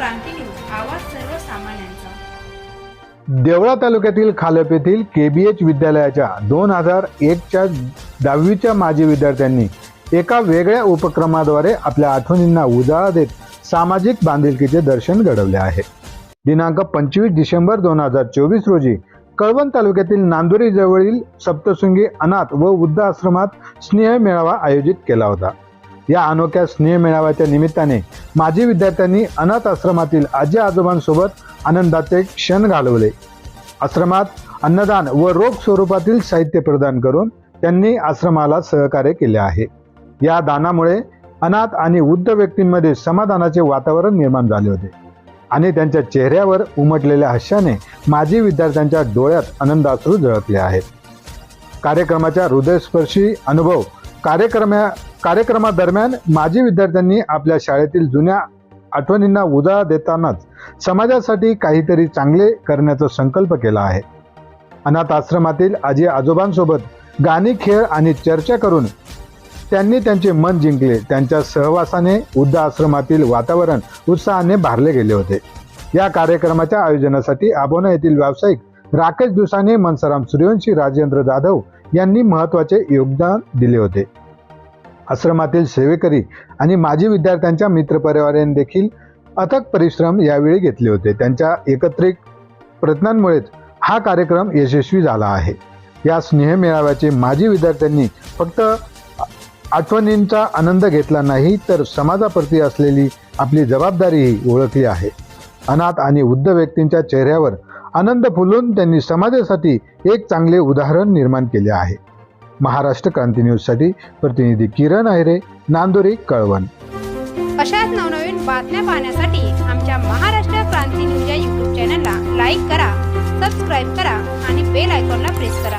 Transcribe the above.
News आवाज सर्वसामान्यांचा. देवळा तालुक्यातील खालप येथील केबीएच विद्यालयाच्या दोन हजार एकच्या दहावीच्या माजी विद्यार्थ्यांनी एका वेगळ्या उपक्रमाद्वारे आपल्या आठवणींना उजाळा देत सामाजिक बांधिलकीचे दर्शन घडवले आहे. दिनांक पंचवीस डिसेंबर दोन हजार चोवीस रोजी कळवण तालुक्यातील नांदुरी जवळील सप्तशृंगी अनाथ व वृद्ध आश्रमात स्नेह मेळावा आयोजित केला होता. या अनोख्या स्नेह मेळाव्याच्या निमित्ताने माजी विद्यार्थ्यांनी अनाथ आश्रमातील आजी आजोबांसोबत आनंदाचे क्षण घालवले. आश्रमात अन्नदान व रोख स्वरूपातील साहित्य प्रदान करून त्यांनी आश्रमाला सहकार्य केले आहे. या दानामुळे अनाथ आणि वृद्ध व्यक्तींमध्ये समाधानाचे वातावरण निर्माण झाले होते आणि त्यांच्या चेहऱ्यावर उमटलेल्या हास्याने माजी विद्यार्थ्यांच्या डोळ्यात आनंदाश्रू झळकले आहेत. कार्यक्रमाच्या हृदयस्पर्शी अनुभव कार्यक्रमा कार्यक्रमादरम्यान माजी विद्यार्थ्यांनी आपल्या शाळेतील जुन्या आठवणींना उजाळा देतानाच समाजासाठी काहीतरी चांगले करण्याचा संकल्प केला आहे. अनाथ आश्रमातील आजी आजोबांसोबत गाणी खेळ आणि चर्चा करून त्यांनी त्यांचे मन जिंकले. त्यांच्या सहवासाने वृद्ध आश्रमातील वातावरण उत्साहाने भारले गेले होते. या कार्यक्रमाच्या आयोजनासाठी आबोना येथील व्यावसायिक राकेश दुसाने मनसराम सूर्यवंशी राजेंद्र जाधव यांनी महत्त्वाचे योगदान दिले होते. आश्रमातील सेवेकरी आणि माजी विद्यार्थ्यांच्या मित्रपरिवाराने देखील अथक परिश्रम यावेळी घेतले होते. त्यांच्या एकत्रित प्रयत्नांमुळेच हा कार्यक्रम यशस्वी झाला आहे. या स्नेह मेळाव्याचे माजी विद्यार्थ्यांनी फक्त आठवणींचा आनंद घेतला नाही तर समाजाप्रती असलेली आपली जबाबदारीही ओळखली आहे. अनाथ आणि वृद्ध व्यक्तींच्या चेहऱ्यावर आनंद फुलून त्यांनी समाजासाठी एक चांगले उदाहरण निर्माण केले आहे. महाराष्ट्र क्रांती न्यूजसाठी प्रतिनिधी किरण आहिरे नांदोरी कळवण. अशाच नवनवीन बातम्या पाहण्यासाठी आमच्या महाराष्ट्र क्रांती न्यूज या यूट्यूब चॅनलला लाईक करा सबस्क्राईब करा आणि बेल आयकॉनला प्रेस करा.